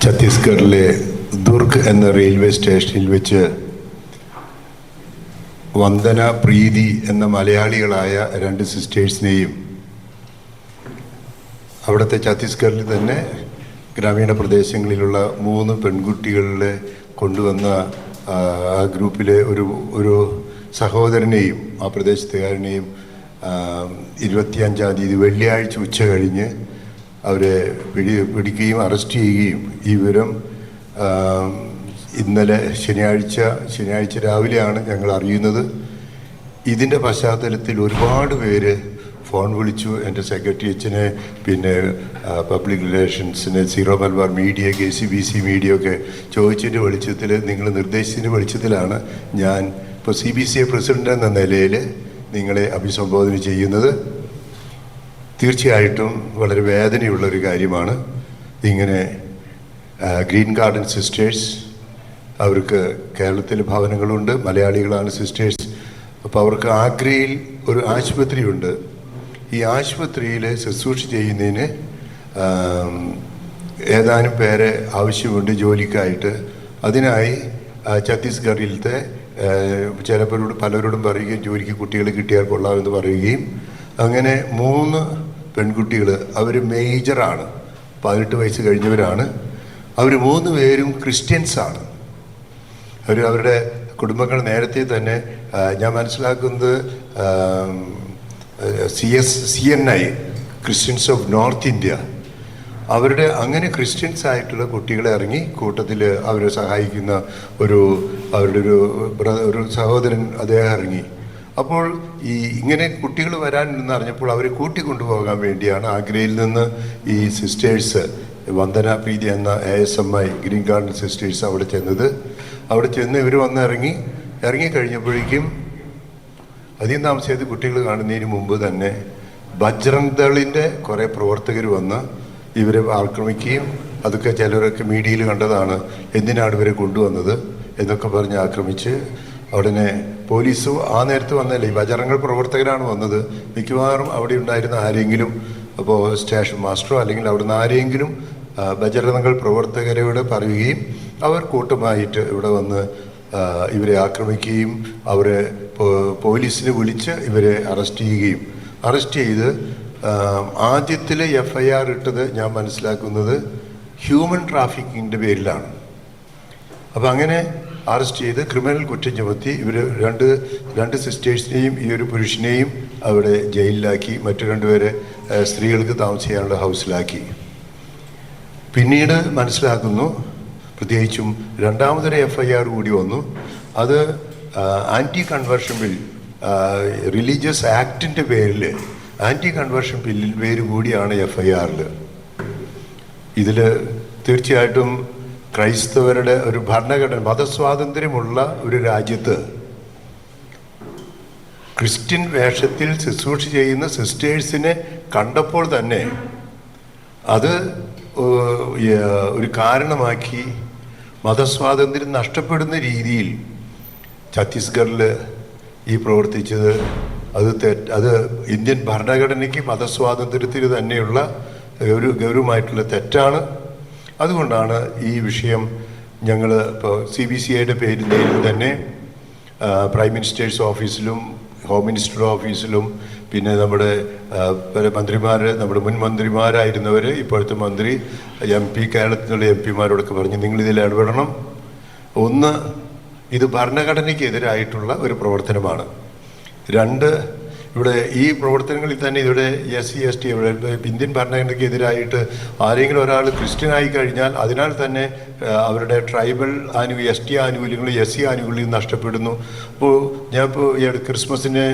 ഛത്തീസ്ഗഡിലെ ദുർഗ് എന്ന റെയിൽവേ സ്റ്റേഷനിൽ വെച്ച് വന്ദന പ്രീതി എന്ന മലയാളികളായ രണ്ട് സിസ്റ്റേഴ്സിനെയും അവിടുത്തെ ഛത്തീസ്ഗഡിൽ തന്നെ ഗ്രാമീണ പ്രദേശങ്ങളിലുള്ള മൂന്ന് പെൺകുട്ടികളെ കൊണ്ടുവന്ന ആ, ഗ്രൂപ്പിലെ ഒരു ഒരു സഹോദരനെയും ആ പ്രദേശത്തുകാരനെയും ഇരുപത്തിയഞ്ചാം തീയതി വെള്ളിയാഴ്ച ഉച്ച കഴിഞ്ഞ് അവരെ പിടി പിടിക്കുകയും അറസ്റ്റ് ചെയ്യുകയും ഈ വിവരം ഇന്നലെ ശനിയാഴ്ച ശനിയാഴ്ച രാവിലെയാണ് ഞങ്ങൾ അറിയുന്നത്. ഇതിന്റെ പശ്ചാത്തലത്തിൽ ഒരുപാട് പേര് ഫോൺ വിളിച്ചു. എന്റെ സെക്രട്ടറി അച്ഛനെ പിന്നെ public റിലേഷൻസിന് Syro Malabar media K C B C media ഒക്കെ ചോദിച്ചതിന്റെ വെളിച്ചത്തിൽ നിങ്ങൾ നിർദ്ദേശത്തിന്റെ വെളിച്ചത്തിലാണ് ഞാൻ ഇപ്പോൾ C B C A president എന്ന നിലയിൽ നിങ്ങളെ അഭിസംബോധന ചെയ്യുന്നത്. തീർച്ചയായിട്ടും വളരെ വേദനയുള്ള ഒരു കാര്യമാണ്. ഇങ്ങനെ ഗ്രീൻ ഗാർഡൻ സിസ്റ്റേഴ്സ് അവർക്ക് കേരളത്തിൽ ഭവനങ്ങളുണ്ട് മലയാളികളാണ് സിസ്റ്റേഴ്സ്. അപ്പോൾ അവർക്ക് ആഗ്രയിൽ ഒരു ആശുപത്രിയുണ്ട്. ഈ ആശുപത്രിയിൽ ശുശ്രൂഷ ചെയ്യുന്നതിന് ഏതാനും പേരെ ആവശ്യമുണ്ട് ജോലിക്കായിട്ട്. അതിനായി ഛത്തീസ്ഗഡിലത്തെ ചിലപ്പോഴോട് പലരോടും പറയുകയും ജോലിക്ക് കുട്ടികൾ കിട്ടിയാൽ കൊള്ളാമെന്ന് പറയുകയും. അങ്ങനെ മൂന്ന് പെൺകുട്ടികൾ അവർ മേജറാണ്. പതിനെട്ട് വയസ്സ് കഴിഞ്ഞവരാണ്. അവർ മൂന്ന് പേരും ക്രിസ്ത്യൻസാണ് അവർ അവരുടെ കുടുംബങ്ങൾ നേരത്തെ തന്നെ ഞാൻ മനസ്സിലാക്കുന്നത് C S C N I Christians of North India. അവരുടെ അങ്ങനെ ക്രിസ്ത്യൻസ് ആയിട്ടുള്ള കുട്ടികളെ ഇറങ്ങി കൂട്ടത്തിൽ അവരെ സഹായിക്കുന്ന ഒരു അവരുടെ ഒരു ഒരു സഹോദരൻ അദ്ദേഹം ഇറങ്ങി. അപ്പോൾ ഈ ഇങ്ങനെ കുട്ടികൾ വരാൻ എന്ന് അറിഞ്ഞപ്പോൾ അവരെ കൂട്ടിക്കൊണ്ടുപോകാൻ വേണ്ടിയാണ് ആഗ്രയിൽ നിന്ന് ഈ സിസ്റ്റേഴ്സ് വന്ദന പ്രീതി എന്ന A S M I green garden sisters അവിടെ ചെന്നത്. അവിടെ ചെന്ന് ഇവർ വന്ന് ഇറങ്ങി. ഇറങ്ങിക്കഴിഞ്ഞപ്പോഴേക്കും അധികം താമസിച്ചത് കുട്ടികൾ കാണുന്നതിന് മുമ്പ് തന്നെ ബജ്രംഗ് ദളിന്റെ കുറേ പ്രവർത്തകർ വന്ന് ഇവരെ ആക്രമിക്കുകയും അതൊക്കെ ചിലരൊക്കെ മീഡിയയിൽ കണ്ടതാണ് എന്തിനാണ് ഇവരെ കൊണ്ടുവന്നത് എന്നൊക്കെ പറഞ്ഞ് ആക്രമിച്ച് ഉടനെ പോലീസ് ആ നേരത്ത് വന്നല്ലേ ഈ ബജറങ്ങൾ പ്രവർത്തകരാണ് വന്നത്. മിക്കവാറും അവിടെ ഉണ്ടായിരുന്ന ആരെങ്കിലും അപ്പോൾ സ്റ്റേഷൻ മാസ്റ്ററോ അല്ലെങ്കിൽ അവിടുന്ന് ആരെങ്കിലും ബജറങ്ങൾ പ്രവർത്തകരോട് പറയുകയും അവർ കൂട്ടമായിട്ട് ഇവിടെ വന്ന് ഇവരെ ആക്രമിക്കുകയും അവരെ പോലീസിന് വിളിച്ച് ഇവരെ അറസ്റ്റ് ചെയ്യുകയും. അറസ്റ്റ് ചെയ്ത് ആദ്യത്തിൽ എഫ് ഐ ആർ ഇട്ടത് ഞാൻ മനസ്സിലാക്കുന്നത് ഹ്യൂമൻ ട്രാഫിക്കിങ്ങിന്റെ പേരിലാണ്. അപ്പം അങ്ങനെ അറസ്റ്റ് ചെയ്ത് ക്രിമിനൽ കുറ്റം ചുമത്തി ഇവർ രണ്ട് രണ്ട് സിസ്റ്റേഴ്സിനെയും ഈ ഒരു പുരുഷനെയും അവിടെ ജയിലിലാക്കി മറ്റു രണ്ടുപേരെ സ്ത്രീകൾക്ക് താമസിക്കാനുള്ള ഹൗസിലാക്കി. പിന്നീട് മനസ്സിലാക്കുന്നു പ്രത്യേകിച്ചും രണ്ടാമതൊരു എഫ് ഐ ആർ കൂടി വന്നു. അത് ആന്റി കൺവേർഷൻ ബിൽ റിലീജിയസ് ആക്ടിന്റെ പേരിൽ ആന്റി കൺവേർഷൻ ബില്ലിൽ പേര് കൂടിയാണ് എഫ് ഐ ആറിൽ ഇതിൽ തീർച്ചയായിട്ടും ക്രൈസ്തവരുടെ ഒരു ഭരണഘടന മതസ്വാതന്ത്ര്യമുള്ള ഒരു രാജ്യത്ത് ക്രിസ്ത്യൻ വേഷത്തിൽ ശുശ്രൂഷ ചെയ്യുന്ന സിസ്റ്റേഴ്സിനെ കണ്ടപ്പോൾ തന്നെ അത് ഒരു കാരണമാക്കി മതസ്വാതന്ത്ര്യം നഷ്ടപ്പെടുന്ന രീതിയിൽ ഛത്തീസ്ഗഡിൽ ഈ പ്രവർത്തിച്ചത്. അത് തെറ്റ് അത് ഇന്ത്യൻ ഭരണഘടനയ്ക്ക് മതസ്വാതന്ത്ര്യത്തിന് തന്നെയുള്ള ഗൗരവ ഗൗരവമായിട്ടുള്ള തെറ്റാണ്. അതുകൊണ്ടാണ് ഈ വിഷയം ഞങ്ങൾ ഇപ്പോൾ സി ബി സി ഐയുടെ പേരിൽ തന്നെ പ്രൈം മിനിസ്റ്റേഴ്സ് ഓഫീസിലും ഹോം മിനിസ്റ്റർ ഓഫീസിലും പിന്നെ നമ്മുടെ മന്ത്രിമാർ നമ്മുടെ മുൻ മന്ത്രിമാരായിരുന്നവർ ഇപ്പോഴത്തെ മന്ത്രി എം പി കേരളത്തിലുള്ള എം പിമാരോടൊക്കെ പറഞ്ഞ് നിങ്ങളിതിൽ ഇടപെടണം. ഒന്ന് ഇത് ഭരണഘടനയ്ക്കെതിരായിട്ടുള്ള ഒരു പ്രവർത്തനമാണ്. രണ്ട് ഇവിടെ ഈ പ്രവർത്തനങ്ങളിൽ തന്നെ ഇവിടെ എസ് സി എസ് ടി ഇവിടെ ഇന്ത്യൻ ഭരണഘടനയ്ക്ക് എതിരായിട്ട് ആരെങ്കിലും ഒരാൾ ക്രിസ്ത്യനായി കഴിഞ്ഞാൽ അതിനാൽ തന്നെ അവരുടെ ട്രൈബൽ ആനുകൂല്യം എസ് ടി ആനുകൂല്യങ്ങളും എസ് സി ആനുകൂല്യം നഷ്ടപ്പെടുന്നു. അപ്പോൾ ഞാൻ ഇപ്പോൾ ക്രിസ്മസിന്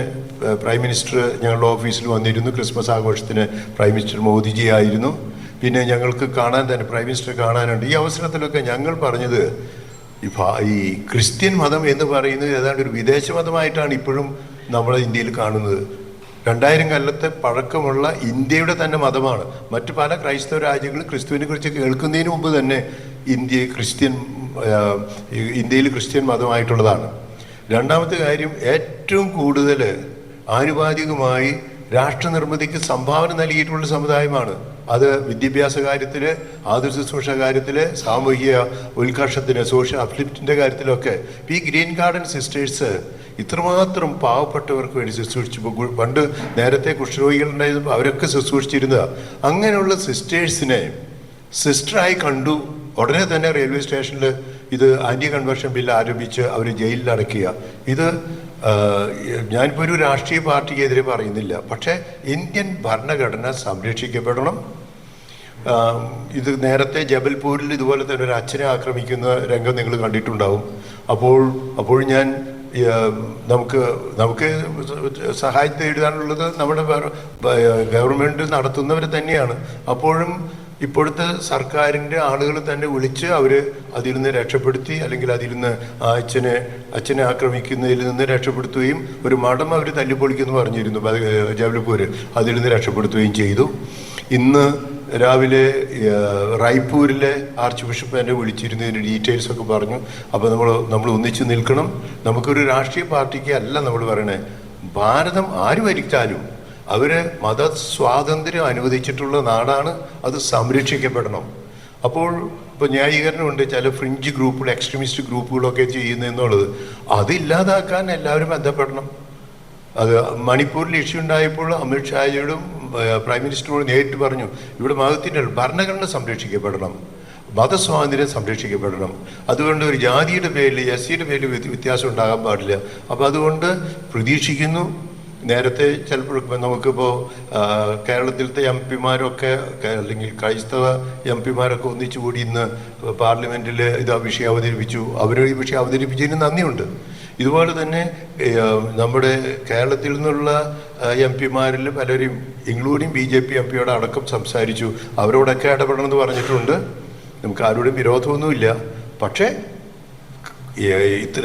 പ്രൈം മിനിസ്റ്റർ ഞങ്ങളുടെ ഓഫീസിൽ വന്നിരുന്നു. ക്രിസ്മസ് ആഘോഷത്തിന് പ്രൈം മിനിസ്റ്റർ മോദിജി ആയിരുന്നു. പിന്നെ ഞങ്ങൾക്ക് കാണാൻ തന്നെ പ്രൈം മിനിസ്റ്റർ കാണാനുണ്ട്. ഈ അവസരത്തിലൊക്കെ ഞങ്ങൾ പറഞ്ഞത് ഈ ക്രിസ്ത്യൻ മതം എന്ന് പറയുന്നത് ഏതാണ്ട് ഒരു വിദേശ മതമായിട്ടാണ് ഇപ്പോഴും നമ്മൾ ഇന്ത്യയിൽ കാണുന്നത്. രണ്ടായിരം കൊല്ലത്തെ പഴക്കമുള്ള ഇന്ത്യയുടെ തന്നെ മതമാണ്. മറ്റു പല ക്രൈസ്തവ രാജ്യങ്ങളും ക്രിസ്തുവിനെ കുറിച്ച് കേൾക്കുന്നതിന് മുമ്പ് തന്നെ ഇന്ത്യ ക്രിസ്ത്യൻ ഇന്ത്യയിൽ ക്രിസ്ത്യൻ മതമായിട്ടുള്ളതാണ്. രണ്ടാമത്തെ കാര്യം ഏറ്റവും കൂടുതൽ ആനുപാതികമായി രാഷ്ട്രനിർമ്മിതിക്ക് സംഭാവന നൽകിയിട്ടുള്ള സമുദായമാണ് അത് വിദ്യാഭ്യാസ കാര്യത്തിൽ ആതുര ശുശ്രൂഷ കാര്യത്തിൽ സാമൂഹിക ഉത്കർഷത്തിന് സോഷ്യൽ അപ്ലിഫ്റ്റിന്റെ കാര്യത്തിലൊക്കെ ഈ ഗ്രീൻ ഗാർഡൻ സിസ്റ്റേഴ്സ് ഇത്രമാത്രം പാവപ്പെട്ടവർക്ക് വേണ്ടി ശുശ്രൂഷിച്ചു. പണ്ട് നേരത്തെ കുഷ്ഠരോഗികളുണ്ടായിരുന്നു അവരൊക്കെ ശുശ്രൂഷിച്ചിരുന്നത്. അങ്ങനെയുള്ള സിസ്റ്റേഴ്സിനെ സിസ്റ്ററായി കണ്ടു. ഉടനെ തന്നെ റെയിൽവേ സ്റ്റേഷനിൽ ഇത് ആന്റി കൺവേർഷൻ ബില്ല് ആരോപിച്ച് അവർ ജയിലിൽ അടയ്ക്കുക. ഇത് ഞാനിപ്പോൾ ഒരു രാഷ്ട്രീയ പാർട്ടിക്കെതിരെ പറയുന്നില്ല. പക്ഷേ ഇന്ത്യൻ ഭരണഘടന സംരക്ഷിക്കപ്പെടണം. ഇത് നേരത്തെ ജബൽപൂരിൽ ഇതുപോലെ തന്നെ ഒരു അച്ഛനെ ആക്രമിക്കുന്ന രംഗം നിങ്ങൾ കണ്ടിട്ടുണ്ടാവും. അപ്പോൾ അപ്പോൾ ഞാൻ നമുക്ക് നമുക്ക് സഹായം തേടാനുള്ളത് നമ്മുടെ ഗവൺമെന്റ് നടത്തുന്നവർ തന്നെയാണ്. അപ്പോഴും ഇപ്പോഴത്തെ സർക്കാരിന്റെ ആളുകൾ തന്നെ വിളിച്ച് അവർ അതിൽ നിന്ന് രക്ഷപ്പെടുത്തി അല്ലെങ്കിൽ അതിൽ നിന്ന് ആ അച്ഛനെ അച്ഛനെ ആക്രമിക്കുന്നതിൽ നിന്ന് രക്ഷപ്പെടുത്തുകയും ഒരു മഠം അവർ തല്ലിപ്പൊളിക്കുമെന്ന് പറഞ്ഞിരുന്നു ജബൽപൂർ അതിൽ നിന്ന് രക്ഷപ്പെടുത്തുകയും ചെയ്തു. ഇന്ന് രാവിലെ റായ്പൂരിലെ ആർച്ച് ബിഷപ്പ് എന്നെ വിളിച്ചിരുന്നതിന്റെ ഡീറ്റെയിൽസ് ഒക്കെ പറഞ്ഞു. അപ്പോൾ നമ്മൾ നമ്മൾ ഒന്നിച്ചു നിൽക്കണം. നമുക്കൊരു രാഷ്ട്രീയ പാർട്ടിക്ക് അല്ല നമ്മൾ പറയണേ. ഭാരതം ആര് ഭരിച്ചാലും മത മതസ്വാതന്ത്ര്യം അനുവദിച്ചിട്ടുള്ള നാടാണ്. അത് സംരക്ഷിക്കപ്പെടണം. അപ്പോൾ ഇപ്പോൾ ന്യായീകരണമുണ്ട്. ചില ഫ്രിഞ്ച് ഗ്രൂപ്പുകൾ എക്സ്ട്രീമിസ്റ്റ് ഗ്രൂപ്പുകളൊക്കെ ചെയ്യുന്നതെന്നുള്ളത് അതില്ലാതാക്കാൻ എല്ലാവരും ബന്ധപ്പെടണം. അത് മണിപ്പൂരിൽ ഇഷ്യൂ ഉണ്ടായപ്പോൾ അമിത്ഷായോടും പ്രൈം മിനിസ്റ്ററോട് നേരിട്ട് പറഞ്ഞു ഇവിടെ മതത്തിന്റെ ഭരണഘടന സംരക്ഷിക്കപ്പെടണം. മതസ്വാതന്ത്ര്യം സംരക്ഷിക്കപ്പെടണം. അതുകൊണ്ട് ഒരു ജാതിയുടെ പേരിൽ എസ് സിയുടെ പേരിൽ വ്യത്യ- വ്യത്യാസം ഉണ്ടാകാൻ പാടില്ല. അപ്പോൾ അതുകൊണ്ട് പ്രതീക്ഷിക്കുന്നു. നേരത്തെ ചിലപ്പോൾ നമുക്കിപ്പോൾ കേരളത്തിലത്തെ എം പിമാരൊക്കെ അല്ലെങ്കിൽ ക്രൈസ്തവ എം പിമാരൊക്കെ ഒന്നിച്ചു കൂടി ഇന്ന് പാർലമെന്റിൽ ഇത് വിഷയം അവതരിപ്പിച്ചു. അവർ ഈ വിഷയം അവതരിപ്പിച്ചതിന് നന്ദിയുണ്ട്. ഇതുപോലെ തന്നെ നമ്മുടെ കേരളത്തിൽ നിന്നുള്ള എം പിമാരിൽ പലരും including B J P M പിയോട് അടക്കം സംസാരിച്ചു. അവരോടൊക്കെ ഇടപെടണമെന്ന് പറഞ്ഞിട്ടുണ്ട്. നമുക്ക് ആരോടും വിരോധമൊന്നുമില്ല. പക്ഷേ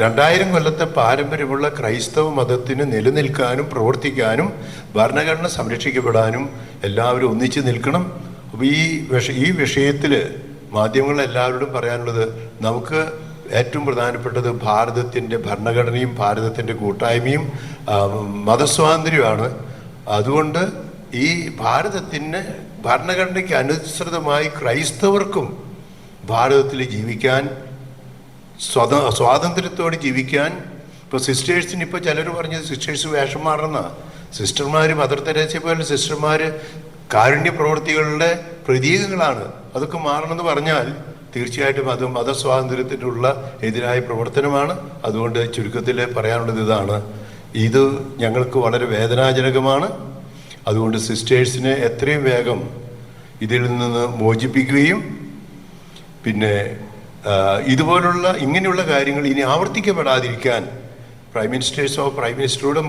രണ്ടായിരം കൊല്ലത്തെ പാരമ്പര്യമുള്ള ക്രൈസ്തവ മതത്തിന് നിലനിൽക്കാനും പ്രവർത്തിക്കാനും ഭരണഘടന സംരക്ഷിക്കപ്പെടാനും എല്ലാവരും ഒന്നിച്ച് നിൽക്കണം. അപ്പോൾ ഈ വിഷ ഈ വിഷയത്തിൽ മാധ്യമങ്ങൾ എല്ലാവരോടും പറയാനുള്ളത് നമുക്ക് ഏറ്റവും പ്രധാനപ്പെട്ടത് ഭാരതത്തിന്റെ ഭരണഘടനയും ഭാരതത്തിന്റെ കൂട്ടായ്മയും മതസ്വാതന്ത്ര്യമാണ് അതുകൊണ്ട് ഈ ഭാരതത്തിന് ഭരണഘടനയ്ക്ക് അനുസൃതമായി ക്രൈസ്തവർക്കും ഭാരതത്തിൽ ജീവിക്കാൻ സ്വത സ്വാതന്ത്ര്യത്തോടെ ജീവിക്കാൻ ഇപ്പോൾ സിസ്റ്റേഴ്സിന് ഇപ്പോൾ ചിലർ പറഞ്ഞത് സിസ്റ്റേഴ്സ് വേഷം മാറുന്ന സിസ്റ്റർമാർ മദർ തെരേസയെ പോലെ സിസ്റ്റർമാർ കാരുണ്യ പ്രവർത്തികളുടെ പ്രതീകങ്ങളാണ്. അതൊക്കെ മാറണമെന്ന് പറഞ്ഞാൽ തീർച്ചയായിട്ടും അത് മതസ്വാതന്ത്ര്യത്തിനുള്ള എതിരായ പ്രവർത്തനമാണ്. അതുകൊണ്ട് ചുരുക്കത്തിൽ പറയാനുള്ളത് ഇതാണ്. ഇത് ഞങ്ങൾക്ക് വളരെ വേദനാജനകമാണ്. അതുകൊണ്ട് സിസ്റ്റേഴ്സിനെ എത്രയും വേഗം ഇതിൽ നിന്ന് മോചിപ്പിക്കുകയും പിന്നെ ഇതുപോലുള്ള ഇങ്ങനെയുള്ള കാര്യങ്ങൾ ഇനി ആവർത്തിക്കപ്പെടാതിരിക്കാൻ പ്രൈം മിനിസ്റ്റേഴ്സോ പ്രൈം മിനിസ്റ്ററോടും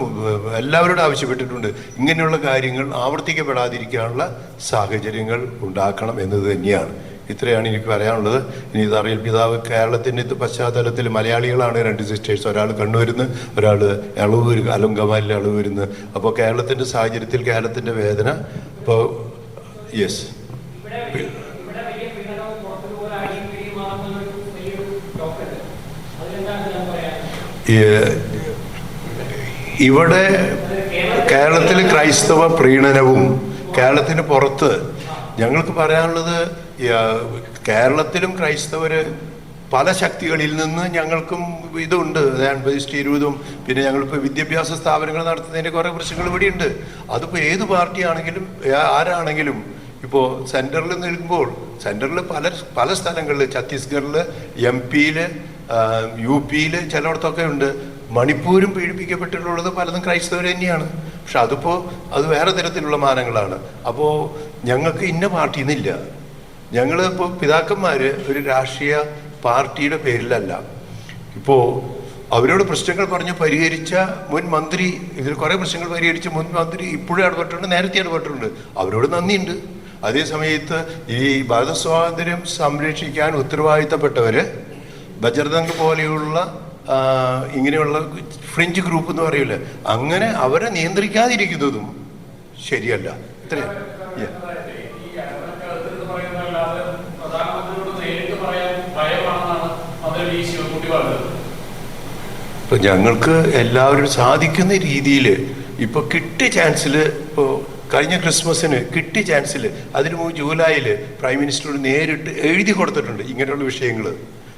എല്ലാവരോടും ആവശ്യപ്പെട്ടിട്ടുണ്ട്. ഇങ്ങനെയുള്ള കാര്യങ്ങൾ ആവർത്തിക്കപ്പെടാതിരിക്കാനുള്ള സാഹചര്യങ്ങൾ ഉണ്ടാക്കണം എന്നത് തന്നെയാണ്. ഇത്രയാണ് എനിക്ക് പറയാനുള്ളത്. ഇനി ഇതറിയൽ പിതാവ് കേരളത്തിന്റെ ഇത് പശ്ചാത്തലത്തിൽ മലയാളികളാണ് രണ്ട് സിസ്റ്റേഴ്സ് ഒരാൾ കണ്ണൂരിന്ന് ഒരാൾ എളവൂർ അലങ്കമാലിലെ വരുന്നു അപ്പോൾ കേരളത്തിന്റെ സാഹചര്യത്തിൽ കേരളത്തിന്റെ വേദന അപ്പോൾ യെസ് ഇവിടെ കേരളത്തിൽ ക്രൈസ്തവ പ്രീണനവും കേരളത്തിന് പുറത്ത് ഞങ്ങൾക്ക് പറയാനുള്ളത് കേരളത്തിലും ക്രൈസ്തവർ പല ശക്തികളിൽ നിന്ന് ഞങ്ങൾക്കും ഇതുണ്ട്. അൻപതിസ്റ്റ് ഇരുപതും പിന്നെ ഞങ്ങളിപ്പോൾ വിദ്യാഭ്യാസ സ്ഥാപനങ്ങൾ നടത്തുന്നതിന്റെ കുറേ പ്രശ്നങ്ങൾ ഇവിടെയുണ്ട്. അതിപ്പോൾ ഏത് പാർട്ടിയാണെങ്കിലും ആരാണെങ്കിലും ഇപ്പോൾ സെന്ററിൽ നിൽക്കുമ്പോൾ സെന്ററിൽ പല പല സ്ഥലങ്ങളിൽ ഛത്തീസ്ഗഡിൽ എം പിയിൽ യു പിയിൽ ചിലയിടത്തൊക്കെ ഉണ്ട്. മണിപ്പൂരും പീഡിപ്പിക്കപ്പെട്ടിട്ടുള്ളത് പലതും ക്രൈസ്തവർ തന്നെയാണ്. പക്ഷെ അതിപ്പോൾ അത് വേറെ തരത്തിലുള്ള മാനങ്ങളാണ്. അപ്പോൾ ഞങ്ങൾക്ക് ഇന്ന പാർട്ടി എന്നില്ല ഞങ്ങൾ ഇപ്പോൾ പിതാക്കന്മാർ ഒരു രാഷ്ട്രീയ പാർട്ടിയുടെ പേരിലല്ല. ഇപ്പോൾ അവരോട് പ്രശ്നങ്ങൾ പറഞ്ഞ് പരിഹരിച്ച മുൻ മന്ത്രി ഇതിൽ കുറേ പ്രശ്നങ്ങൾ പരിഹരിച്ച മുൻ മന്ത്രി ഇപ്പോഴും ഇടപെട്ടിട്ടുണ്ട് നേരത്തെ ഇടപെട്ടിട്ടുണ്ട്. അവരോട് നന്ദിയുണ്ട്. അതേ സമയത്ത് ഈ സ്വാതന്ത്ര്യം സംരക്ഷിക്കാൻ ഉത്തരവാദിത്തപ്പെട്ടവർ ബജർദംഗ് പോലെയുള്ള ഇങ്ങനെയുള്ള ഫ്രഞ്ച് ഗ്രൂപ്പ് എന്ന് പറയൂലേ അങ്ങനെ അവരെ നിയന്ത്രിക്കാതിരിക്കുന്നതും ശരിയല്ല. ഇപ്പൊ ഞങ്ങൾക്ക് എല്ലാവരും സാധിക്കുന്ന രീതിയിൽ ഇപ്പൊ കിട്ടിയ ചാൻസിൽ ഇപ്പോ കഴിഞ്ഞ ക്രിസ്മസിന് കിട്ടിയ ചാൻസിൽ അതിനു മുമ്പ് ജൂലൈയിൽ പ്രൈം മിനിസ്റ്ററോട് നേരിട്ട് എഴുതി കൊടുത്തിട്ടുണ്ട് ഇങ്ങനെയുള്ള വിഷയങ്ങൾ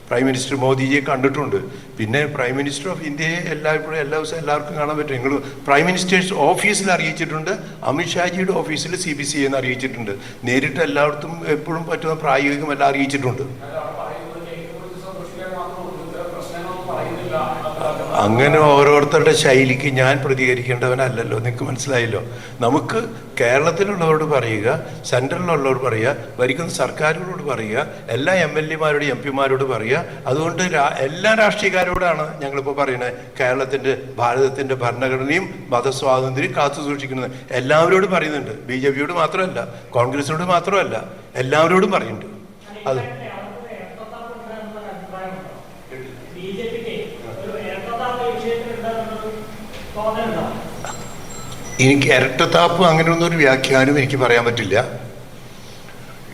പ്രൈം മിനിസ്റ്റർ മോദിജിയെ കണ്ടിട്ടുണ്ട്. പിന്നെ പ്രൈം മിനിസ്റ്റർ ഓഫ് ഇന്ത്യയെ എല്ലായ്പ്പോഴും എല്ലാ ദിവസവും എല്ലാവർക്കും കാണാൻ പറ്റും. നിങ്ങൾ പ്രൈം മിനിസ്റ്റേഴ്സ് ഓഫീസിൽ അറിയിച്ചിട്ടുണ്ട്. അമിത്ഷാജിയുടെ ഓഫീസിൽ സി ബി സി എന്ന് അറിയിച്ചിട്ടുണ്ട്. നേരിട്ട് എല്ലായിടത്തും എപ്പോഴും പറ്റുന്ന പ്രായോഗികമെല്ലാം അറിയിച്ചിട്ടുണ്ട്. അങ്ങനെ ഓരോരുത്തരുടെ ശൈലിക്ക് ഞാൻ പ്രതികരിക്കേണ്ടവനല്ലല്ലോ. നിങ്ങൾക്ക് മനസ്സിലായല്ലോ? നമുക്ക് കേരളത്തിലുള്ളവരോട് പറയുക സെൻട്രലിലുള്ളവരോട് പറയുക ഭരിക്കുന്ന സർക്കാരുകളോട് പറയുക എല്ലാ എം എൽ എമാരോട് എം പിമാരോട് പറയുക. അതുകൊണ്ട് എല്ലാ രാഷ്ട്രീയക്കാരോടാണ് ഞങ്ങളിപ്പോൾ പറയുന്നത്. കേരളത്തിന്റെ ഭാരതത്തിന്റെ ഭരണഘടനയും മതസ്വാതന്ത്ര്യം കാത്തു സൂക്ഷിക്കുന്നത്. എല്ലാവരോടും പറയുന്നുണ്ട്. ബി ജെ പിയോട് മാത്രമല്ല കോൺഗ്രസിനോട് മാത്രമല്ല എല്ലാവരോടും പറയുന്നുണ്ട്. അത് ബി ജെ പിക്ക് ഒരു ഏകതാപ വിഷയത്തിലുണ്ടെന്നുള്ളത് തോന്നലുണ്ടോ എനിക്ക് ഇരട്ടത്താപ്പ് അങ്ങനെയൊന്നും ഒരു വ്യാഖ്യാനം എനിക്ക് പറയാൻ പറ്റില്ല.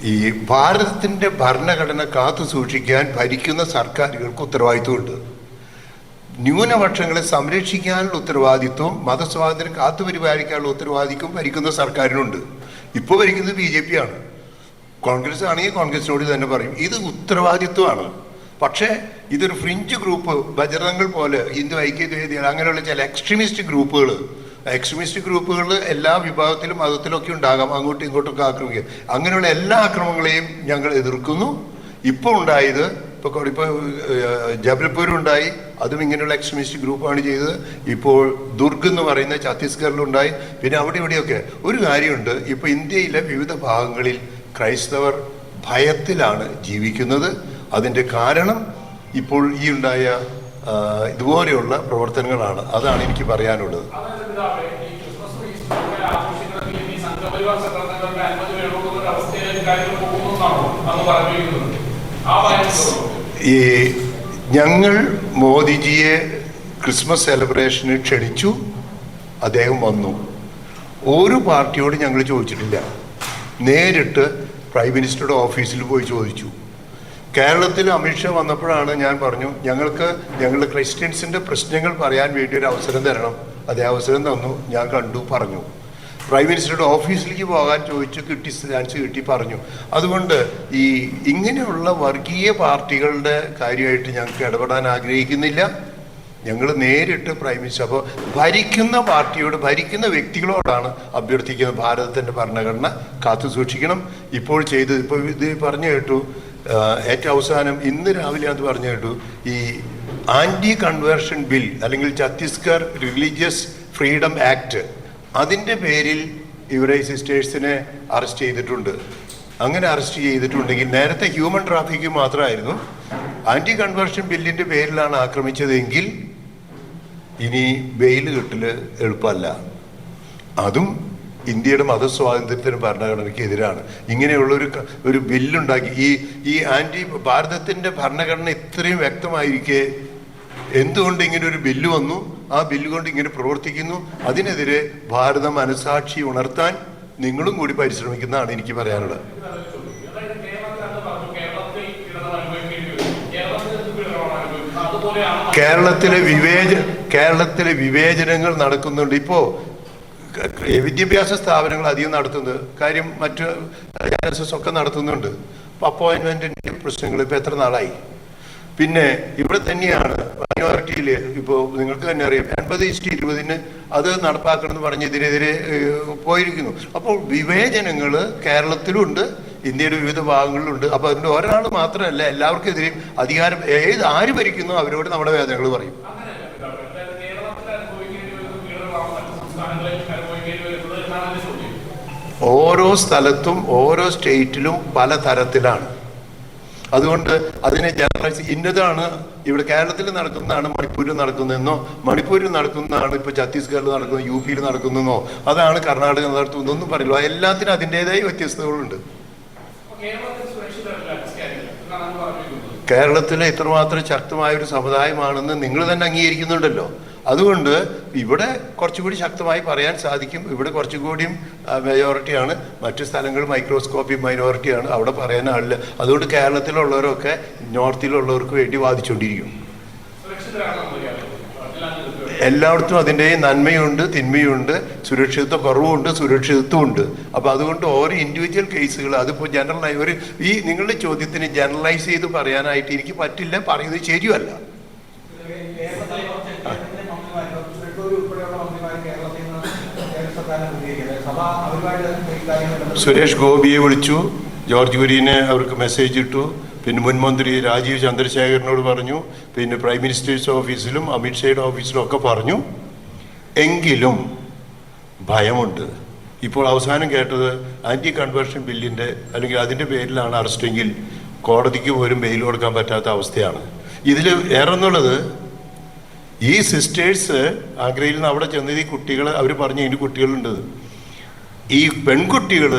ഈ ഭാരതത്തിന്റെ ഭരണഘടന കാത്തു സൂക്ഷിക്കാൻ ഭരിക്കുന്ന സർക്കാരുകൾക്ക് ഉത്തരവാദിത്വമുണ്ട്. ന്യൂനപക്ഷങ്ങളെ സംരക്ഷിക്കാനുള്ള ഉത്തരവാദിത്വം മതസ്വാതന്ത്ര്യം കാത്തു പരിപാലിക്കാനുള്ള ഉത്തരവാദിത്വം ഭരിക്കുന്ന സർക്കാരിനുണ്ട്. ഇപ്പോൾ ഭരിക്കുന്നത് ബി ജെ പി ആണ്. കോൺഗ്രസ് ആണെങ്കിൽ കോൺഗ്രസിനോട് തന്നെ പറയും ഇത് ഉത്തരവാദിത്വമാണ്. പക്ഷേ ഇതൊരു ഫ്രിഞ്ച് ഗ്രൂപ്പ് ബജറംഗൾ പോലെ ഹിന്ദു ഐക്യവേദി അങ്ങനെയുള്ള ചില എക്സ്ട്രീമിസ്റ്റ് ഗ്രൂപ്പുകൾ എക്സ്ട്രീമിസ്റ്റ് ഗ്രൂപ്പുകൾ എല്ലാ വിഭാഗത്തിലും മതത്തിലും ഒക്കെ ഉണ്ടാകാം അങ്ങോട്ടും ഇങ്ങോട്ടൊക്കെ ആക്രമിക്കുക. അങ്ങനെയുള്ള എല്ലാ ആക്രമങ്ങളെയും ഞങ്ങൾ എതിർക്കുന്നു. ഇപ്പോൾ ഉണ്ടായത് ഇപ്പോൾ ഇപ്പോൾ ജബൽപൂരുണ്ടായി അതും ഇങ്ങനെയുള്ള എക്സ്ട്രീമിസ്റ്റ് ഗ്രൂപ്പാണ് ചെയ്തത്. ഇപ്പോൾ ദുർഗ് എന്ന് പറയുന്ന ഛത്തീസ്ഗഡിലുണ്ടായി പിന്നെ അവിടെ ഇവിടെയൊക്കെ. ഒരു കാര്യമുണ്ട് ഇപ്പോൾ ഇന്ത്യയിലെ വിവിധ ഭാഗങ്ങളിൽ ക്രൈസ്തവർ ഭയത്തിലാണ് ജീവിക്കുന്നത്. അതിന്റെ കാരണം ഇപ്പോൾ ഈ ഉണ്ടായ ഇതുപോലെയുള്ള പ്രവർത്തനങ്ങളാണ്. അതാണ് എനിക്ക് പറയാനുള്ളത്. ഈ ഞങ്ങൾ മോദിജിയെ ക്രിസ്മസ് സെലിബ്രേഷന് ക്ഷണിച്ചു. അദ്ദേഹം വന്നു. ഒരു പാർട്ടിയോട് ഞങ്ങൾ ചോദിച്ചിട്ടില്ല. നേരിട്ട് പ്രൈം മിനിസ്റ്ററുടെ ഓഫീസിൽ പോയി ചോദിച്ചു. കേരളത്തിൽ അമിത്ഷാ വന്നപ്പോഴാണ് ഞാൻ പറഞ്ഞു ഞങ്ങൾക്ക് ഞങ്ങളുടെ ക്രിസ്ത്യൻസിന്റെ പ്രശ്നങ്ങൾ പറയാൻ വേണ്ടി ഒരു അവസരം തരണം. അതേ അവസരം തന്നു ഞാൻ കണ്ടു പറഞ്ഞു. പ്രൈം മിനിസ്റ്ററുടെ ഓഫീസിലേക്ക് പോകാൻ ചോദിച്ചു കിട്ടി ചാൻസ് കിട്ടി പറഞ്ഞു. അതുകൊണ്ട് ഈ ഇങ്ങനെയുള്ള വർഗീയ പാർട്ടികളുടെ കാര്യമായിട്ട് ഞങ്ങൾക്ക് ഇടപെടാൻ ആഗ്രഹിക്കുന്നില്ല. ഞങ്ങൾ നേരിട്ട് പ്രൈം മിനിസ്റ്റർ അപ്പോൾ ഭരിക്കുന്ന പാർട്ടിയോട് ഭരിക്കുന്ന വ്യക്തികളോടാണ് അഭ്യർത്ഥിക്കുന്നത്. ഭാരതത്തിന്റെ ഭരണഘടന കാത്തു സൂക്ഷിക്കണം ഇപ്പോൾ ചെയ്ത് ഇപ്പോൾ ഇത് പറഞ്ഞു കേട്ടു. ഏറ്റവും അവസാനം ഇന്ന് രാവിലെ അത് പറഞ്ഞു കേട്ടു. ഈ ആന്റി കൺവേർഷൻ ബിൽ അല്ലെങ്കിൽ ഛത്തീസ്ഗഡ് റിലീജിയസ് ഫ്രീഡം ആക്ട് അതിന്റെ പേരിൽ ഇവരെ സിസ്റ്റേഴ്സിനെ അറസ്റ്റ് ചെയ്തിട്ടുണ്ട്. അങ്ങനെ അറസ്റ്റ് ചെയ്തിട്ടുണ്ടെങ്കിൽ നേരത്തെ ഹ്യൂമൻ ട്രാഫിക്കിംഗ് മാത്രമായിരുന്നു. ആന്റി കൺവേർഷൻ ബില്ലിന്റെ പേരിലാണ് ആക്രമിച്ചതെങ്കിൽ ഇനി ബെയിൽ കിട്ടൽ എളുപ്പമല്ല. അതും ഇന്ത്യയുടെ മതസ്വാതന്ത്ര്യത്തിന് ഭരണഘടനയ്ക്ക് എതിരാണ് ഇങ്ങനെയുള്ള ഒരു ഒരു ബില്ലുണ്ടാക്കി ഈ ഈ ആന്റി ഭാരതത്തിന്റെ ഭരണഘടന ഇത്രയും വ്യക്തമായിരിക്കെ എന്തുകൊണ്ട് ഇങ്ങനെ ഒരു ബില്ല് വന്നു? ആ ബില്ല് കൊണ്ട് ഇങ്ങനെ പ്രവർത്തിക്കുന്നു. അതിനെതിരെ ഭാരത മനസാക്ഷി ഉണർത്താൻ നിങ്ങളും കൂടി പരിശ്രമിക്കുന്നതാണ് എനിക്ക് പറയാനുള്ളത്. കേരളത്തിലെ വിവേച കേരളത്തിലെ വിവേചനങ്ങൾ നടക്കുന്നുണ്ട്. ഇപ്പോൾ വിദ്യാഭ്യാസ സ്ഥാപനങ്ങൾ അധികം നടത്തുന്നത്. കാര്യം മറ്റ് എസ് ഒക്കെ നടത്തുന്നുണ്ട്. അപ്പോയിൻമെന്റിന്റെ പ്രശ്നങ്ങൾ ഇപ്പോൾ എത്ര നാളായി? പിന്നെ ഇവിടെ തന്നെയാണ് മൈനോറിറ്റിയിൽ ഇപ്പോൾ നിങ്ങൾക്ക് തന്നെ അറിയാം എൺപത് ഇഷ്ടം ഇരുപതിന് അത് നടപ്പാക്കണമെന്ന് പറഞ്ഞ് ഇതിനെതിരെ പോയിരിക്കുന്നു. അപ്പോൾ വിവേചനങ്ങൾ കേരളത്തിലുണ്ട് ഇന്ത്യയുടെ വിവിധ ഭാഗങ്ങളിലുണ്ട്. അപ്പോൾ അതിന്റെ ഒരാൾ മാത്രമല്ല എല്ലാവർക്കും എതിരെയും അധികാരം ഏത് ആര് ഭരിക്കുന്നു അവരോട് നമ്മുടെ വേദനകൾ പറയും അങ്ങനെയല്ല പിതാവേ. അതായത് കേരളത്തിൽ അനുഭവിക്കേണ്ടി വരുന്ന പീഡനമാണ് മറ്റ് സംസ്ഥാനങ്ങളിൽ അനുഭവിക്കേണ്ടി വരുന്നത് എന്നാണ് എന്റെ ചോദ്യം ഓരോ സ്ഥലത്തും ഓരോ സ്റ്റേറ്റിലും പല തരത്തിലാണ്. അതുകൊണ്ട് അതിനെ ജനറലൈസ് ഇന്നതാണ് ഇവിടെ കേരളത്തിൽ നടക്കുന്നതാണ് മണിപ്പൂരിൽ നടക്കുന്നതെന്നോ മണിപ്പൂരിൽ നടക്കുന്നതാണ് ഇപ്പോൾ ഛത്തീസ്ഗഡിൽ നടക്കുന്നത് യു പിയിൽ നടക്കുന്നതെന്നോ അതാണ് കർണാടക നടത്തുന്നതെന്നും പറയില്ല. എല്ലാത്തിനും അതിന്റെതായ വ്യത്യസ്തതകളുണ്ട്. കേരളത്തിലെ ഇത്രമാത്രം ശക്തമായ ഒരു സമുദായമാണെന്ന് നിങ്ങൾ തന്നെ അംഗീകരിക്കുന്നുണ്ടല്ലോ. അതുകൊണ്ട് ഇവിടെ കുറച്ചുകൂടി ശക്തമായി പറയാൻ സാധിക്കും. ഇവിടെ കുറച്ചുകൂടിയും മെജോറിറ്റിയാണ് മറ്റു സ്ഥലങ്ങൾ മൈക്രോസ്കോപ്പി മൈനോറിറ്റിയാണ് അവിടെ പറയാൻ ആളില്ല. അതുകൊണ്ട് കേരളത്തിലുള്ളവരൊക്കെ നോർത്തിലുള്ളവർക്ക് വേണ്ടി വാദിച്ചുകൊണ്ടിരിക്കും എല്ലായിടത്തും അതിന്റെ നന്മയുണ്ട് തിന്മയുണ്ട് സുരക്ഷിതത്വ കുറവുണ്ട് സുരക്ഷിതത്വമുണ്ട്. അപ്പോൾ അതുകൊണ്ട് ഓരോ ഇൻഡിവിജ്വൽ കേസുകൾ അതിപ്പോൾ ജനറലായി ഒരു ഈ നിങ്ങളുടെ ചോദ്യത്തിന് ജനറലൈസ് ചെയ്ത് പറയാനായിട്ട് എനിക്ക് പറ്റില്ല പറയുന്നത് ശരിയല്ല കേരളത്തിലെ കുറച്ച് കേന്ദ്ര മന്ത്രിമാരും തൃശ്ശൂർ ഉൾപ്പെടെയുള്ള മന്ത്രിമാർ കേരളത്തിൽ നിന്ന് കേന്ദ്ര സർക്കാരിനെ പ്രതികരിക്കുന്നത് സഭ അവരുമായിട്ട് ഈ കാര്യങ്ങൾ ബന്ധപ്പെട്ട് സുരേഷ് ഗോപിയെ വിളിച്ചു. ജോർജ് കുര്യനെ അവർക്ക് മെസ്സേജ് ഇട്ടു. പിന്നെ മുൻമന്ത്രി രാജീവ് ചന്ദ്രശേഖരനോട് പറഞ്ഞു. പിന്നെ പ്രൈം മിനിസ്റ്റേഴ്സ് ഓഫീസിലും അമിത്ഷായുടെ ഓഫീസിലും ഒക്കെ പറഞ്ഞു. എങ്കിലും ഭയമുണ്ട്. ഇപ്പോൾ അവസാനം കേട്ടത് ആന്റി കൺവേർഷൻ ബില്ലിന്റെ അല്ലെങ്കിൽ അതിന്റെ പേരിലാണ് അറസ്റ്റെങ്കിൽ കോടതിക്ക് പോലും ബെയിൽ കൊടുക്കാൻ പറ്റാത്ത അവസ്ഥയാണ്. ഇതിൽ ഏറെ എന്നുള്ളത് ഈ സിസ്റ്റേഴ്സ് ആഗ്രയിൽ നിന്ന് അവിടെ ചെന്നത് ഈ കുട്ടികൾ അവർ പറഞ്ഞു ഇതിന്റെ കുട്ടികളുണ്ട്. ഈ പെൺകുട്ടികൾ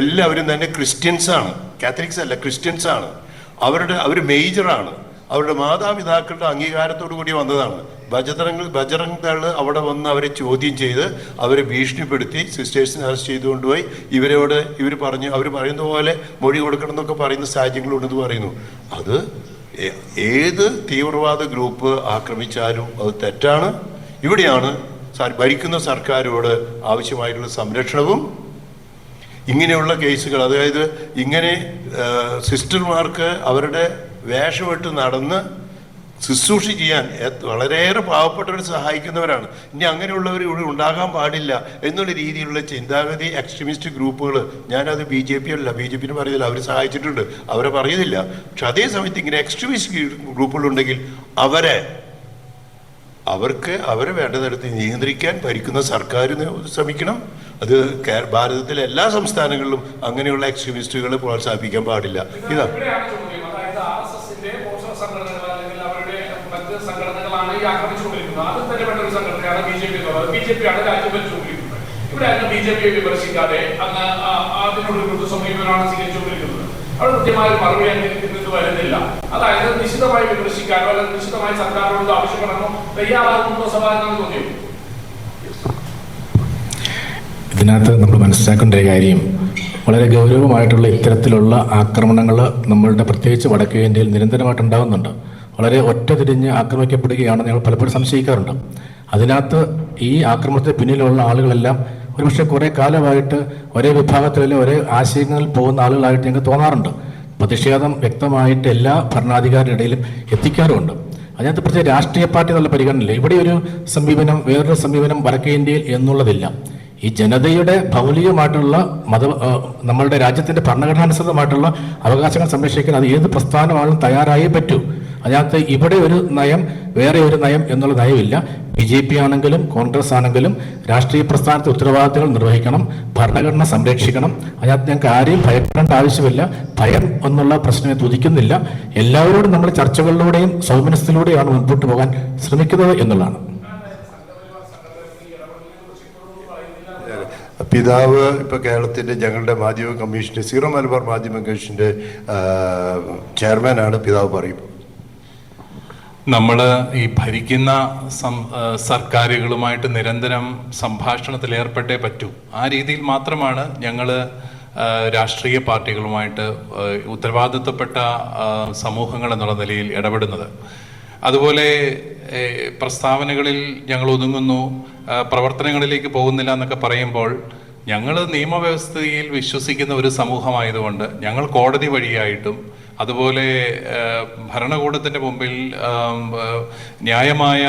എല്ലാവരും തന്നെ ക്രിസ്ത്യൻസാണ് കാത്തലിക്സ് അല്ല ക്രിസ്ത്യൻസാണ് അവരുടെ അവർ മേജറാണ് അവരുടെ മാതാപിതാക്കളുടെ അംഗീകാരത്തോടു കൂടി വന്നതാണ്. ബജറംഗ് ദൾ അവിടെ വന്ന് അവരെ ചോദ്യം ചെയ്ത് അവരെ ഭീഷണിപ്പെടുത്തി സിസ്റ്റേഴ്സിനെ അറസ്റ്റ് ചെയ്തു കൊണ്ടുപോയി ഇവരോട് ഇവർ പറഞ്ഞു അവർ പറയുന്ന പോലെ മൊഴി കൊടുക്കണം എന്നൊക്കെ പറയുന്ന സാഹചര്യങ്ങളുണ്ടെന്ന് പറയുന്നു. അത് ഏത് തീവ്രവാദ ഗ്രൂപ്പ് ആക്രമിച്ചാലും അത് തെറ്റാണ്. ഇവിടെയാണ് ഭരിക്കുന്ന സർക്കാരോട് ആവശ്യമായിട്ടുള്ള സംരക്ഷണവും ഇങ്ങനെയുള്ള കേസുകൾ അതായത് ഇങ്ങനെ സിസ്റ്റർമാർക്ക് അവരുടെ വേഷമിട്ട് നടന്ന് ശുശ്രൂഷ ചെയ്യാൻ വളരെയേറെ പാവപ്പെട്ടവരെ സഹായിക്കുന്നവരാണ്. ഇനി അങ്ങനെയുള്ളവർ ഇവിടെ ഉണ്ടാകാൻ പാടില്ല എന്നുള്ള രീതിയിലുള്ള ചിന്താഗതി എക്സ്ട്രീമിസ്റ്റ് ഗ്രൂപ്പുകൾ ഞാനത് ബി ജെ പി അല്ല ബി ജെ പിന് പറയുന്നില്ല അവർ സഹായിച്ചിട്ടുണ്ട് അവരെ പറയുന്നില്ല. പക്ഷെ അതേ സമയത്ത് ഇങ്ങനെ എക്സ്ട്രീമിസ്റ്റ് ഗ്രൂപ്പുകളുണ്ടെങ്കിൽ അവരെ അവർക്ക് അവരെ വേണ്ട തരത്തിൽ നിയന്ത്രിക്കാൻ ഭരിക്കുന്ന സർക്കാർ ശ്രമിക്കണം. അത് ഭാരതത്തിലെ എല്ലാ സംസ്ഥാനങ്ങളിലും അങ്ങനെയുള്ള എക്സ്ട്രീമിസ്റ്റുകളെ പ്രോത്സാഹിപ്പിക്കാൻ പാടില്ല. ഇതാ. ഇവിടെ ബി ജെ പിയെ വിമർശിക്കാതെ അതിനോട് ഒരു സമീപനമാണ് സ്വീകരിച്ചുകൊണ്ടിരിക്കുന്നത്. അവിടെ കൃത്യമായ മറുപടി വരുന്നില്ല. അതായത് നിശിതമായി വിമർശിക്കാനോ അല്ലെങ്കിൽ നിശിതമായി സർക്കാരിനോട് ആവശ്യപ്പെടാനോ തയ്യാറാകുന്നോ സഭ എന്നാണ് ചോദ്യം. ഇതിനകത്ത് നമ്മൾ മനസ്സിലാക്കേണ്ട ഒരു കാര്യം വളരെ ഗൗരവമായിട്ടുള്ള ഇത്തരത്തിലുള്ള ആക്രമണങ്ങൾ നമ്മളുടെ പ്രത്യേകിച്ച് വടക്കേ ഇന്ത്യയിൽ നിരന്തരമായിട്ട് ഉണ്ടാകുന്നുണ്ട്. വളരെ ഒറ്റ തിരിഞ്ഞ് ആക്രമിക്കപ്പെടുകയാണെന്ന് ഞങ്ങൾ പലപ്പോഴും സംശയിക്കാറുണ്ട്. അതിനകത്ത് ഈ ആക്രമണത്തിന് പിന്നിലുള്ള ആളുകളെല്ലാം ഒരുപക്ഷെ കുറേ കാലമായിട്ട് ഒരേ വിഭാഗത്തിലെ ഒരേ ആശയങ്ങളിൽ പോകുന്ന ആളുകളായിട്ട് ഞങ്ങൾക്ക് തോന്നാറുണ്ട്. പ്രതിഷേധം വ്യക്തമായിട്ട് എല്ലാ ഭരണാധികാരിയുടെ ഇടയിലും എത്തിക്കാറുമുണ്ട്. അതിനകത്ത് പ്രത്യേക രാഷ്ട്രീയ പാർട്ടി എന്നുള്ള പരിഗണനയില്ല. ഇവിടെ ഒരു സമീപനം വേറൊരു സമീപനം വടക്കേ ഇന്ത്യയിൽ എന്നുള്ളതില്ല. ഈ ജനതയുടെ ഭൗലികമായിട്ടുള്ള മത നമ്മളുടെ രാജ്യത്തിന്റെ ഭരണഘടനാനുസൃതമായിട്ടുള്ള അവകാശങ്ങൾ സംരക്ഷിക്കാൻ അത് ഏത് പ്രസ്ഥാനമാണെങ്കിലും തയ്യാറായേ പറ്റൂ. അതിനകത്ത് ഇവിടെ ഒരു നയം വേറെ ഒരു നയം എന്നുള്ള നയമില്ല. ബി ജെ പി ആണെങ്കിലും കോൺഗ്രസ് ആണെങ്കിലും രാഷ്ട്രീയ പ്രസ്ഥാനത്തെ ഉത്തരവാദിത്തങ്ങൾ നിർവഹിക്കണം ഭരണഘടന സംരക്ഷിക്കണം. അതിനകത്ത് ഞങ്ങൾക്ക് ആരെയും ഭയപ്പെടേണ്ട ആവശ്യമില്ല. ഭയം എന്നുള്ള പ്രശ്നത്തെ തുതിക്കുന്നില്ല എല്ലാവരോടും നമ്മൾ ചർച്ചകളിലൂടെയും സൗമനസ്ഥയിലൂടെയാണ് മുൻപോട്ട് പോകാൻ ശ്രമിക്കുന്നത് എന്നുള്ളതാണ്. പിതാവ് ഇപ്പോൾ കേരളത്തിന്റെ ഞങ്ങളുടെ മാധ്യമ കമ്മീഷന്റെ സീറോ മലബാർ മാധ്യമ കമ്മീഷന്റെ ചെയർമാനാണ് പിതാവ് പറയും. നമ്മൾ ഈ ഭരിക്കുന്ന സർക്കാരുകളുമായിട്ട് നിരന്തരം സംഭാഷണത്തിൽ ഏർപ്പെട്ടേ പറ്റൂ. ആ രീതിയിൽ മാത്രമാണ് ഞങ്ങൾ രാഷ്ട്രീയ പാർട്ടികളുമായിട്ട് ഉത്തരവാദിത്വപ്പെട്ട സമൂഹങ്ങൾ എന്നുള്ള നിലയിൽ ഇടപെടുന്നത്. അതുപോലെ പ്രസ്താവനകളിൽ ഞങ്ങൾ ഒതുങ്ങുന്നു പ്രവർത്തനങ്ങളിലേക്ക് പോകുന്നില്ല എന്നൊക്കെ പറയുമ്പോൾ ഞങ്ങൾ നിയമവ്യവസ്ഥയിൽ വിശ്വസിക്കുന്ന ഒരു സമൂഹമായതുകൊണ്ട് ഞങ്ങൾ കോടതി വഴിയായിട്ടും അതുപോലെ ഭരണകൂടത്തിന്റെ മുമ്പിൽ ന്യായമായ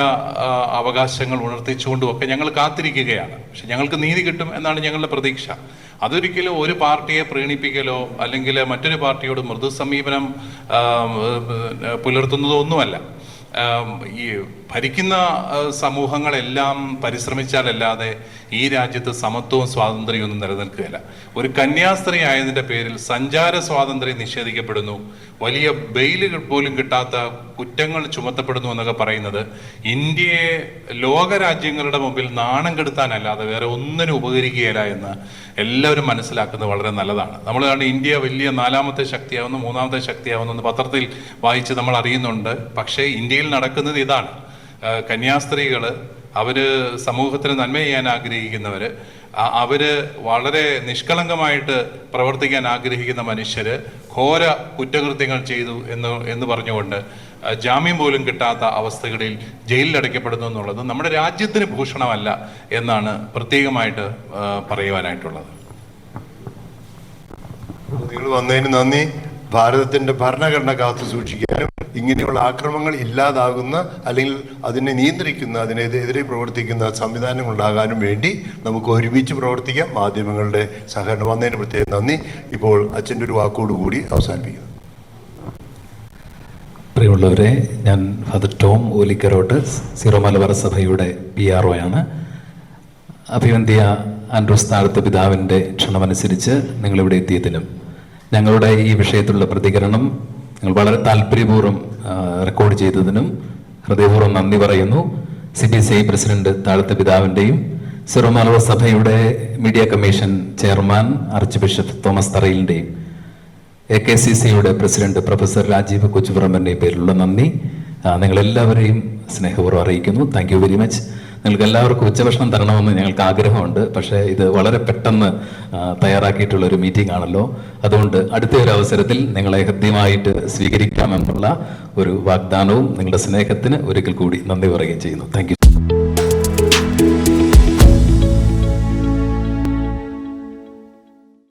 അവകാശങ്ങൾ ഉണർത്തിച്ചുകൊണ്ടും ഒക്കെ ഞങ്ങൾ കാത്തിരിക്കുകയാണ്. പക്ഷെ ഞങ്ങൾക്ക് നീതി കിട്ടും എന്നാണ് ഞങ്ങളുടെ പ്രതീക്ഷ. അതൊരിക്കലും ഒരു പാർട്ടിയെ പ്രീണിപ്പിക്കലോ അല്ലെങ്കിൽ മറ്റൊരു പാർട്ടിയോട് മൃദു സമീപനം പുലർത്തുന്നതോ ഒന്നുമല്ല. ആം, ഈ ഭരിക്കുന്ന സമൂഹങ്ങളെല്ലാം പരിശ്രമിച്ചാലല്ലാതെ ഈ രാജ്യത്ത് സമത്വവും സ്വാതന്ത്ര്യവും ഒന്നും നിലനിൽക്കുകയില്ല. ഒരു കന്യാസ്ത്രീ ആയതിന്റെ പേരിൽ സഞ്ചാര സ്വാതന്ത്ര്യം നിഷേധിക്കപ്പെടുന്നു. വലിയ ബെയിലുകൾ പോലും കിട്ടാത്ത കുറ്റങ്ങൾ ചുമത്തപ്പെടുന്നു എന്നൊക്കെ പറയുന്നത് ഇന്ത്യയെ ലോകരാജ്യങ്ങളുടെ മുമ്പിൽ നാണം കെടുത്താനല്ലാതെ വേറെ ഒന്നിനും ഉപകരിക്കുകയില്ല എന്ന് എല്ലാവരും മനസ്സിലാക്കുന്നത് വളരെ നല്ലതാണ്. നമ്മൾ കണ്ട് ഇന്ത്യ വലിയ നാലാമത്തെ ശക്തിയാവുന്നു മൂന്നാമത്തെ ശക്തിയാവുന്നു എന്ന് പത്രത്തിൽ വായിച്ച് നമ്മൾ അറിയുന്നുണ്ട്. പക്ഷേ ഇന്ത്യയിൽ നടക്കുന്നത് ഇതാണ്. കന്യാസ്ത്രീകൾ അവർ സമൂഹത്തിന് നന്മ ചെയ്യാൻ ആഗ്രഹിക്കുന്നവർ അവർ വളരെ നിഷ്കളങ്കമായിട്ട് പ്രവർത്തിക്കാൻ ആഗ്രഹിക്കുന്ന മനുഷ്യർ ഘോര കുറ്റകൃത്യങ്ങൾ ചെയ്തു എന്ന് എന്ന് പറഞ്ഞുകൊണ്ട് ജാമ്യം പോലും കിട്ടാത്ത അവസ്ഥകളിൽ ജയിലിൽ അടയ്ക്കപ്പെടുന്നു എന്നുള്ളത് നമ്മുടെ രാജ്യത്തിന് ഭൂഷണമല്ല എന്നാണ് പ്രത്യേകമായിട്ട് പറയുവാനായിട്ടുള്ളത്. നിങ്ങൾ വന്നതിന് നന്ദി. ഭാരതത്തിന്റെ ഭരണഘടന കാത്തു സൂക്ഷിക്കാനും ഇങ്ങനെയുള്ള ആക്രമണങ്ങൾ ഇല്ലാതാകുന്ന അല്ലെങ്കിൽ അതിനെ നിയന്ത്രിക്കുന്ന അതിനെതിരെ പ്രവർത്തിക്കുന്ന സംവിധാനം ഉണ്ടാകാനും വേണ്ടി നമുക്ക് ഒരുമിച്ച് പ്രവർത്തിക്കാം. മാധ്യമങ്ങളുടെ സഹകരണം വന്നതിന് പ്രത്യേകം നന്ദി. ഇപ്പോൾ അച്ഛന്റെ ഒരു വാക്കോടുകൂടി അവസാനിപ്പിക്കുന്നു. പ്രിയമുള്ളവരെ ഞാൻ ഫാദർ ടോം ഓലിക്കരോട്ട് സീറോ മലബാർ സഭയുടെ പി ആർ ഒ ആണ്. അഭിവന്ധ്യ ആൻഡ്രൂസ് താഴത്തെ പിതാവിന്റെ ക്ഷണമനുസരിച്ച് നിങ്ങളിവിടെ എത്തിയതിനും ഞങ്ങളുടെ ഈ വിഷയത്തിലുള്ള പ്രതികരണം ഞങ്ങൾ വളരെ താല്പര്യപൂർവം റെക്കോർഡ് ചെയ്തതിനും ഹൃദയപൂർവം നന്ദി പറയുന്നു. C B C I president താഴത്തെ പിതാവിന്റെയും സിറോ മലബാർ സഭയുടെ media commission chairman archbishop Thomas തറയിലിന്റെയും A K C സിയുടെ പ്രസിഡന്റ് പ്രൊഫസർ രാജീവ് കൊച്ചുപുറമ്പന്റെ പേരിലുള്ള നന്ദി. നിങ്ങളെല്ലാവരെയും സ്നേഹപൂർവം അറിയിക്കുന്നു. Thank you very much. നിങ്ങൾക്ക് എല്ലാവർക്കും ഉച്ചഭക്ഷണം തരണമെന്ന് ഞങ്ങൾക്ക് ആഗ്രഹമുണ്ട്. പക്ഷേ ഇത് വളരെ പെട്ടെന്ന് തയ്യാറാക്കിയിട്ടുള്ള ഒരു മീറ്റിംഗ് ആണല്ലോ. അതുകൊണ്ട് അടുത്ത ഒരു അവസരത്തിൽ നിങ്ങളെ ഹൃദ്യമായിട്ട് സ്വീകരിക്കാമെന്നുള്ള ഒരു വാഗ്ദാനവും നിങ്ങളുടെ സ്നേഹത്തിന് ഒരിക്കൽ കൂടി നന്ദി പറയുകയും ചെയ്യുന്നു. താങ്ക്